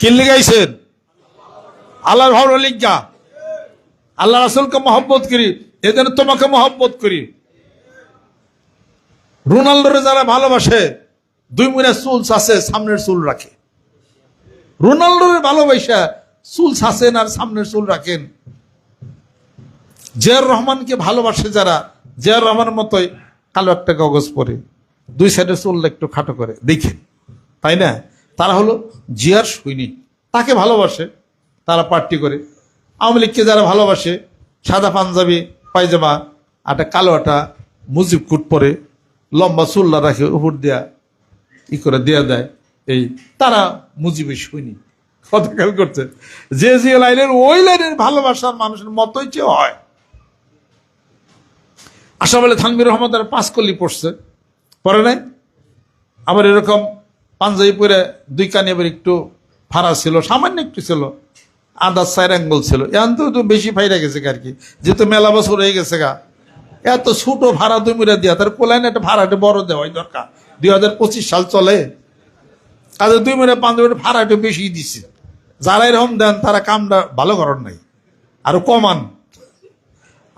কিল্লি গাইছেন আল্লাহর ভালো লিজ্ঞা আল্লাহ রাসুলকে মহব্বত করি এদের তোমাকে মহব্বত করি। রোনাল্ডোরে যারা ভালোবাসে, দুই মিনিট চুল চাষে সামনের চুল রাখে। রোনাল্ডোরে ভালোবাসা, চুল চাষেন আর সামনের চুল রাখেন। জিয়ার রহমানকে ভালোবাসে যারা জিয়ার রহমানের মতোই কালো একটা কাগজ পরে, দুই সাইডে চুল একটু খাটো করে, দেখেন। তাই না? তারা হলো জিয়ার সৈনিক তাকে ভালোবাসে, তারা পার্টি করে। আওয়ামী লীগকে যারা ভালোবাসে, সাদা পাঞ্জাবি, পায়জামা একটা কালো একটা মুজিব কুট পরে, লম্বা চুল্লা রাখে, উপর দেয়া ই করে দেয়া দেয়। এই তারা মুজিবের সৈনিক কত করছে। যে যে লাইনের ওই লাইনের ভালোবাসার মানুষের মতোই যে হয়। আশা বলে থানবির রহমত আর পাঁচ কল্লি পড়ছে। পরে নাই? আবার এরকম পাঞ্জাবি পরে দুই কানি আবার একটু ফাড়া ছিল, সামান্য একটু ছিল আধা চার অ্যাঙ্গল ছিল। এখন তো বেশি ফাইরা গেছে আর কি। যেহেতু মেলা বছর হয়ে গেছে গা, এত ছোট ভাড়া দুই মিরা দিয়া, তার কোলাইন একটা ভাড়াটা বড় দেওয়াই দরকার। দুই হাজার পঁচিশ সাল চলে, কাজে দুই মিনিট পাঁচ মিনিট ভাড়া একটু বেশি দিছে। যারা এরকম দেন, তারা কামটা ভালো করার নাই, আরও কমান।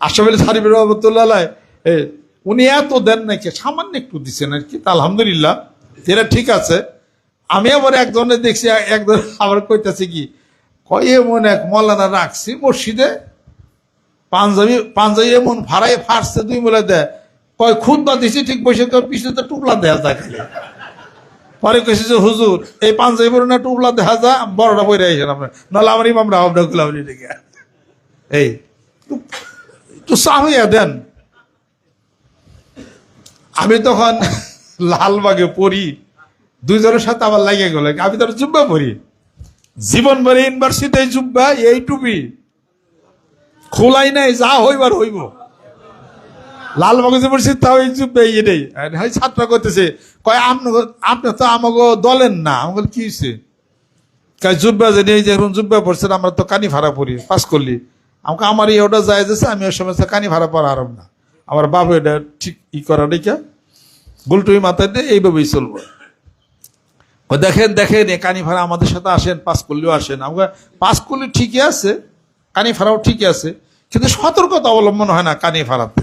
আশাফিল সারিফের রহমতুল্লাহ উনি এত দেন নাকি সামান্য একটু দিচ্ছেন আর কি। তা আলহামদুলিল্লাহ এটা ঠিক আছে। আমি আবার একজনে দেখছি, একজন আবার কইতেছে কি, কয় এমন এক মৌলানা রাখছি মসজিদে, পাঞ্জাবি পাঞ্জাবি এমন ভাড়াই ফাটছে দুই বলে দেয়। কয়, খুদ বা দিছি, ঠিক বসে পিছনে তো টুকলা দেয়া যায় খালি। পরে কেছি যে, হুজুর, এই পাঞ্জাবি পরে না টুকলা দেখা যায় বড়টা পরে আইসেন আপনার নাহলে আমার ইমাম রাহবটা গুলাম ডেকে এই একটু চাহিয়া দেন। আমি তখন লালবাগে পড়ি, দুইজনের সাথে আবার লাগে গেল। আমি তো জুব্বা পড়ি। জীবন ভরে ইউনিভার্সিটি জুব্বা এই টুপি খোলাই নাই, যা হইবার হইব। লালবাগ ইউনিভার্সিটি তাও এই জুব্বা এটাই ছাত্র করতেছে, কয় আপনি তো আমাকে দলেন না। আমাকে কি হয়েছে কয়, জুব্বা জানি এই যে এখন জুব্বা পড়ছেন আমরা তো কানি ভাড়া পড়ি, পাস করলি। আমাকে আমার এই ওটা যায় যাচ্ছে আমি ওই সময় কানি ভাড়া পড়া আরম না। আমার বাবু এটা ঠিক ই করা রেখা গুলটুই মাথায় দিয়ে এইভাবেই চলবো। দেখেন দেখেন, এ কানি ভাড়া আমাদের সাথে আসেন পাস করলেও আসেন। আমাকে পাস করলে ঠিকই আছে, কানি ভাড়াও ঠিকই আছে, কিন্তু সতর্কতা অবলম্বন হয় না কানি ভাড়াতে।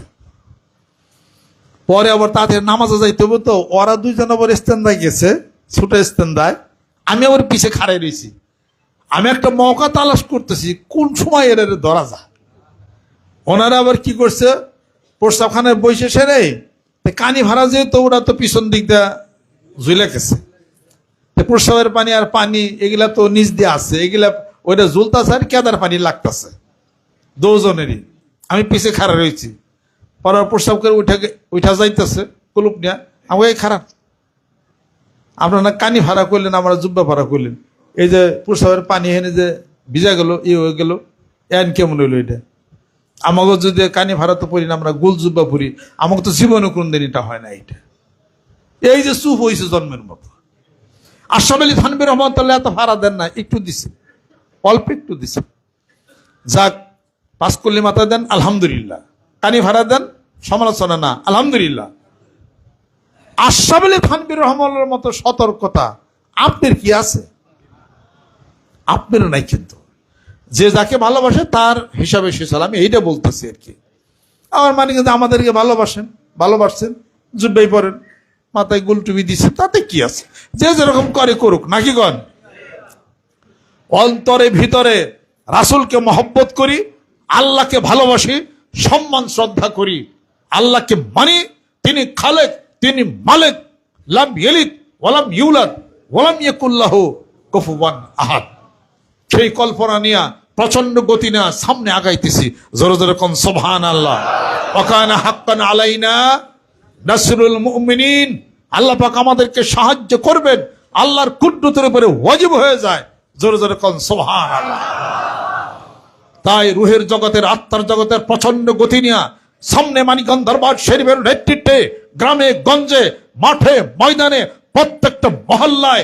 পরে আবার তাদের নামাজে যাইতে হবে তো, ওরা দুইজন আবার স্ট্যান্ডায় গেছে, ছোট স্ট্যান্ডায়। আমি আবার পিছে খাড়াই রয়েছি আমি একটা মৌকা তালাশ করতেছি, কোন সময় এর ধরা যায়? ওনারা আবার কি করছে, প্রস্তাবখানায় বসে সেরে কানি ভাড়া যেহেতু ওরা তো পিছন দিক দিয়ে ঝুলে গেছে। তে প্রস্রাবের পানি আর পানি, এগুলা তো নিচ দিয়ে আছে। এগুলা, ওইটা ঝুলতাছে আর কেদার পানি লাগতাছে। দুজনেরই। আমি পিছে খাড়া রয়েছি। পরে প্রস্রাব করে উঠে যাইতেছে, কুলুপ নিয়ে, আমাকে খারাপ আপনারা কানি ভাড়া করলেন, আমরা জুব্বা ভাড়া করলেন। এই যে প্রসাবের পানি এনে যে ভিজা গেল, ই হয়ে গেল। এন কেমন হইল এটা? আমাকে যদি কানি ভাড়া তো পড়ি না, আমরা গোল জুব্বা পড়ি আমাকে তো জীবনে কোনদিন এটা হয় না এটা এই যে চুপ হয়েছে জন্মের মতো। আশাফ আলী থানবির রহমতুল্লাহ এত ভাড়া দেন না, একটু দিছে। অল্প একটু দিছে। যাক পাস করলে মাথা দেন, আলহামদুলিল্লাহ। কানি ভাড়া দেন, সমালোচনা না, আলহামদুলিল্লাহ। আশাফ আলী থানবির রহমানের মতো সতর্কতা, আপনার কি আছে? আপনার নাই কিন্তু। যে যাকে ভালোবাসে তার হিসাবে সে চলে আমি এইটা বলতেছি আর কি। আমার মানে কিন্তু আমাদেরকে ভালোবাসেন, ভালোবাসছেন জুব্বাই পড়েন, মাথায় গুলটুবি দিচ্ছে তাতে কি আছে? যে যেরকম করে করুক, নাকি গন অন্তরে, ভিতরে রাসুলকে মহব্বত করি, আল্লাহকে ভালোবাসি, সম্মান, শ্রদ্ধা করি। আল্লাহকে মানি, তিনি খালেক, তিনি মালেক, লাম ইয়েলিদ, ওয়ালাম ইউলাদ, ওয়ালাম ইয়াকুল্লাহ কফুবান আহাদ। সেই কল্পনা নিয়ে প্রচণ্ড গতি না সামনে আগাইতেছি। জোরে জোরে কোন সোভান আল্লাহ অকানা হাক্কান আলাইনা নাসরুল মুমিনিন। আল্লাহ পাক আমাদেরকে সাহায্য করবেন। আল্লাহর কুদ্রতের উপরে ওয়াজিব হয়ে যায়। জোরে জোরে কোন সোভান আল্লাহ তাই রুহের জগতের, আত্মার জগতের প্রচণ্ড গতি নিয়ে সামনে মানিকন দরবার শরীফের নেতৃত্বে গ্রামে, গঞ্জে, মাঠে, ময়দানে প্রত্যেকটা মহল্লায়